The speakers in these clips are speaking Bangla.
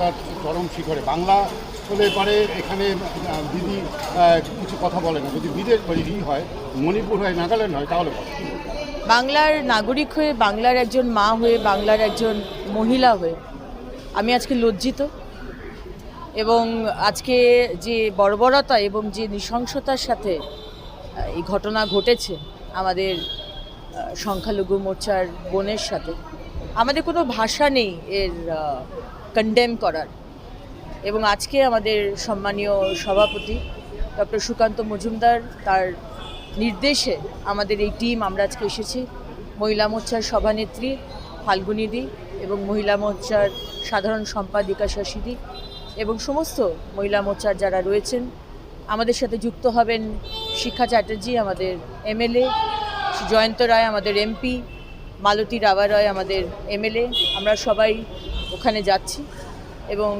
তার চরম শিখরে। বাংলা হলে পারে, এখানে দিদি কিছু কথা বলে না। যদি বিদেশ ই হয়, মণিপুর হয় নাগাল্যান্ড হয়, তাহলে? বাংলার নাগরিক হয়ে, বাংলার একজন মা হয়ে, বাংলার একজন মহিলা হয়ে, আমি আজকে লজ্জিত। এবং আজকে যে বর্বরতা এবং যে নৃশংসতার সাথে এই ঘটনা ঘটেছে আমাদের সংখ্যালঘু মোর্চার বোনের সাথে, আমাদের কোনো ভাষা নেই এর কন্ডেম করার। এবং আজকে আমাদের সম্মানীয় সভাপতি ডক্টর সুকান্ত মজুমদার তার নির্দেশে আমাদের এই টিম, আমরা আজকে এসেছি। মহিলা মোর্চার সভানেত্রী ফাল্গুনিদি এবং মহিলা মোর্চার সাধারণ সম্পাদিকা শশীদি এবং সমস্ত মহিলা মোর্চার যারা রয়েছেন, আমাদের সাথে যুক্ত হবেন শিক্ষা চ্যাটার্জি, আমাদের এমএলএ, জয়ন্ত রায়, আমাদের এমপি, মালতী রাবা রয় আমাদের এমএলএ। আমরা সবাই ওখানে যাচ্ছি এবং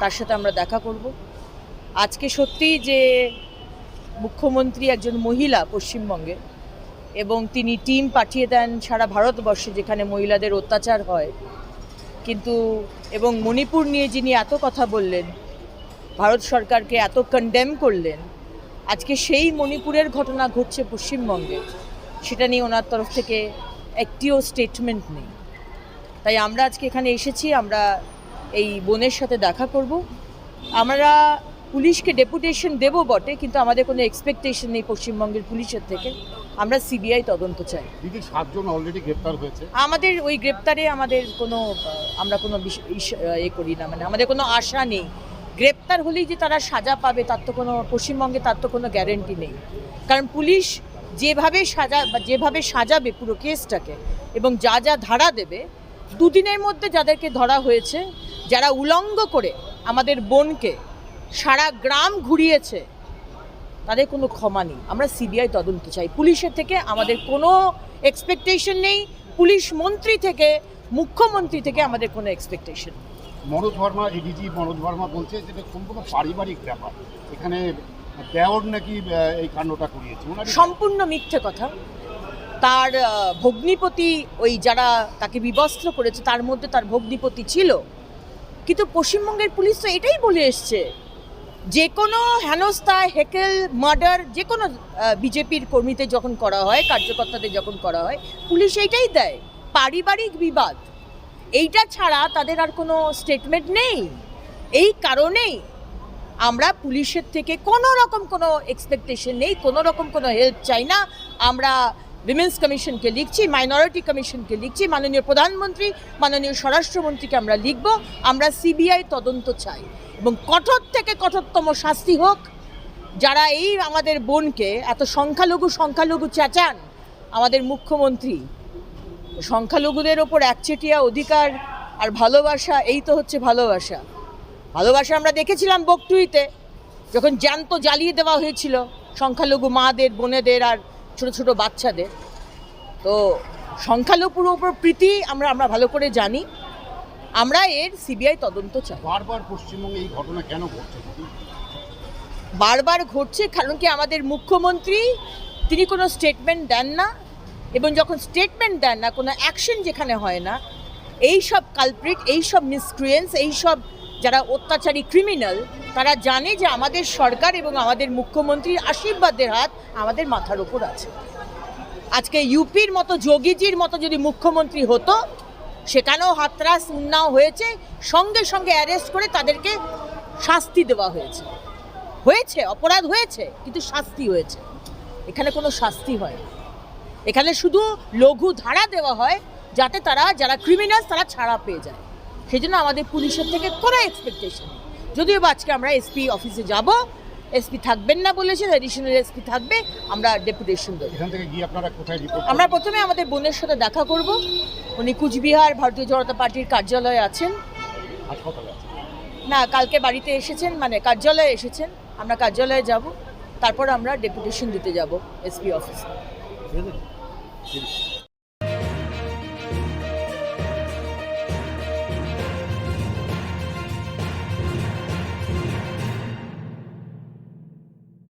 তার সাথে আমরা দেখা করব। আজকে সত্যি যে মুখ্যমন্ত্রী একজন মহিলা পশ্চিমবঙ্গে এবং তিনি টিম পাঠিয়ে দেন সারা ভারতবর্ষে যেখানে মহিলাদের অত্যাচার হয়, কিন্তু এবং মণিপুর নিয়ে যিনি এত কথা বললেন, ভারত সরকারকে এত কন্ডেম করলেন, আজকে সেই মণিপুরের ঘটনা ঘটছে পশ্চিমবঙ্গে, সেটা নিয়ে ওনার তরফ থেকে একটিও স্টেটমেন্ট নেই। তাই আমরা আজকে এখানে এসেছি আমরা এই বোনের সাথে দেখা করব। আমরা পুলিশকে ডেপুটেশন দেব বটে কিন্তু আমাদের কোনো এক্সপেকটেশন নেই পশ্চিমবঙ্গের পুলিশের থেকে। আমরা সিবিআই তদন্ত চাই। দিদি সাতজন অলরেডি গ্রেপ্তার হয়েছে। আমাদের ওই গ্রেপ্তারে আমাদের কোনো আমরা কোনো এ করি না মানে আমাদের কোনো আশা নেই। গ্রেপ্তার হলেই যে তারা সাজা পাবে তার তো কোনো পশ্চিমবঙ্গে তার তো কোনো গ্যারেন্টি নেই। কারণ পুলিশ যেভাবে সাজা বা যেভাবে সাজাবে পুরো কেসটাকে এবং যা যা ধারা দেবে দুদিনের মধ্যে যাদেরকে ধরা হয়েছে যারা উলঙ্গ করে আমাদের বোনকে সারা গ্রাম ঘুরিয়েছে তাদের কোনো ক্ষমা নেই। আমরা সিবিআই তদন্ত চাই। পুলিশের থেকে আমাদের কোনো এক্সপেকটেশন নেই। পুলিশ মন্ত্রী থেকে মুখ্যমন্ত্রী থেকে আমাদের কোনো এক্সপেকটেশন মনোজ ভার্মা এডিজি মনোজ ভার্মা বলছে যেটা সম্পূর্ণ পারিবারিক ব্যাপার। এখানে দেওর নাকি এই কাণ্ডটা করিয়েছে। সম্পূর্ণ মিথ্যে কথা। তার ভগ্নিপতি ওই যারা তাকে বিবস্ত্র করেছে, তার মধ্যে তার ভগ্নিপতি ছিল। কিন্তু পশ্চিমবঙ্গের পুলিশ তো এটাই বলে এসছে, যে কোনো হেনস্থা হেকেল, মার্ডার, যে কোনো বিজেপির কর্মীদের যখন করা হয়, কার্যকর্তাদের যখন করা হয়, পুলিশ এইটাই দেয়, পারিবারিক বিবাদ। এইটা ছাড়া তাদের আর কোনো স্টেটমেন্ট নেই। এই কারণেই আমরা পুলিশের থেকে কোনো রকম কোনো এক্সপেকটেশন নেই, কোনো রকম কোনো হেল্প চাই না। আমরা উইমেন্স কমিশনকে লিখছি মাইনরিটি কমিশনকে লিখছি, মাননীয় প্রধানমন্ত্রী, মাননীয় স্বরাষ্ট্রমন্ত্রীকে আমরা লিখব, আমরা সিবিআই তদন্ত চাই। এবং কঠোর থেকে কঠোরতম শাস্তি হোক, যারা এই আমাদের বোনকে এত সংখ্যালঘু সংখ্যালঘু চেঁচান, আমাদের মুখ্যমন্ত্রী, সংখ্যালঘুদের ওপর একচেটিয়া অধিকার আর ভালোবাসা, এই তো হচ্ছে ভালোবাসা। ভালোবাসা আমরা দেখেছিলাম বকটুইতে, যখন জ্যান্ত জ্বালিয়ে দেওয়া হয়েছিল, সংখ্যালঘু মাদের, বোনেদের আর ছোট ছোট বাচ্চাদের। তো সংখ্যালঘুর উপর প্রীতি আমরা আমরা ভালো করে জানি। আমরা এর সিবিআই তদন্ত চাই। বারবার পশ্চিমবঙ্গে এই ঘটনা কেন ঘটছে? বারবার ঘটছে কারণ কি আমাদের মুখ্যমন্ত্রী তিনি কোনো স্টেটমেন্ট দেন না এবং যখন স্টেটমেন্ট দেন না কোনো অ্যাকশন যেখানে হয় না এই সব কালপ্রিট এই সব মিসক্রিয়েন্স এই সব যারা অত্যাচারী ক্রিমিনাল তারা জানে যে আমাদের সরকার এবং আমাদের মুখ্যমন্ত্রীর আশীর্বাদের হাত আমাদের মাথার ওপর আছে। আজকে ইউপির মতো, যোগীজির মতো যদি মুখ্যমন্ত্রী হতো, সেখানেও হাতরাস উন্নাও হয়েছে, সঙ্গে সঙ্গে অ্যারেস্ট করে তাদেরকে শাস্তি দেওয়া হয়েছে। হয়েছে, অপরাধ হয়েছে, কিন্তু শাস্তি হয়েছে। এখানে কোনো শাস্তি হয়। এখানে শুধু লঘু ধারা দেওয়া হয়, যাতে তারা, যারা ক্রিমিনাল তারা ছাড়া পেয়ে যায়। সেই জন্য আমাদের পুলিশের থেকে কোনো এক্সপেকটেশন যদিও বা আজকে আমরা এসপি অফিসে যাব এসপি থাকবেন না বলেছেন অ্যাডিশনাল এসপি থাকবে আমরা ডেপুটেশন দেবো। এখান থেকে গিয়ে আপনারা কোথায় রিপোর্ট আমরা প্রথমে আমাদের বোনের সাথে দেখা করব। উনি কুচবিহার ভারতীয় জনতা পার্টির কার্যালয়ে আছেন। না কালকে বাড়িতে এসেছেন মানে কার্যালয়ে এসেছেন। আমরা কার্যালয়ে যাব তারপর আমরা ডেপুটেশন দিতে যাব এসপি অফিসে।